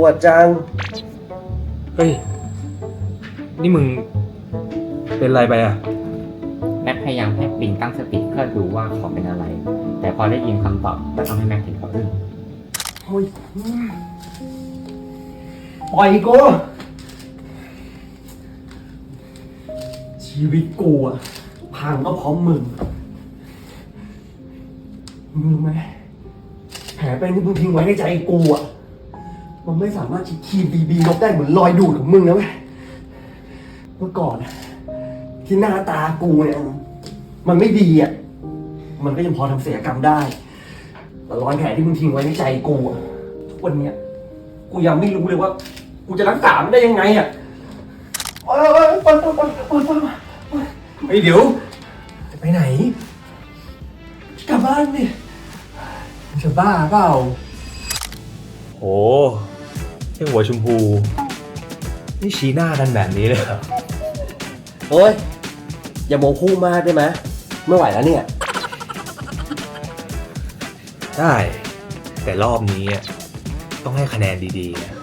วดจัง เฮ้ย นี่มึงเป็นไรไปอะ แม็กพยายามให้ปิงตั้งสติเพื่อดูว่าเขาเป็นอะไร แต่พอได้ยินคำตอบก็ทำให้แม็กถึงกับอึ้งโอ้ยปล่อยกู ชีวิตกูอะพังก็เพราะมึง มึงรู้ไหมแผล เป็นที่มึงทิ้งไว้ในใจกูอะมันไม่สามารถฉีดครีมบีบีลบได้เหมือนรอยดูดของมึงนะเว้ยเมื่อก่อนอะที่หน้าตากูเนี่ย มันไม่ดีอะมันก็ยังพอทำศัลยกรรมได้ แต่รอยแผลที่มึงทิ้งไว้ในใจกูอะทุกวันเนี้ยกูยังไม่รู้เลยว่า กูจะรักษามันได้ยังไงอะเออเออปล่อยปล่อยปล่อยปล่อยปล่อยปล่อยไอเดี๋ยว จะไปไหน กลับบ้านดิมึง จะบ้าเปล่าโอ้แค่หัวชมพู นี่ชี้หน้ากันแบบนี้เลยเหรอโอ้ยอย่าโมคู่มากได้ไหมไม่ไหวแล้วเนี่ย ได้ แต่รอบนี้อะต้องให้คะแนนดีๆนะ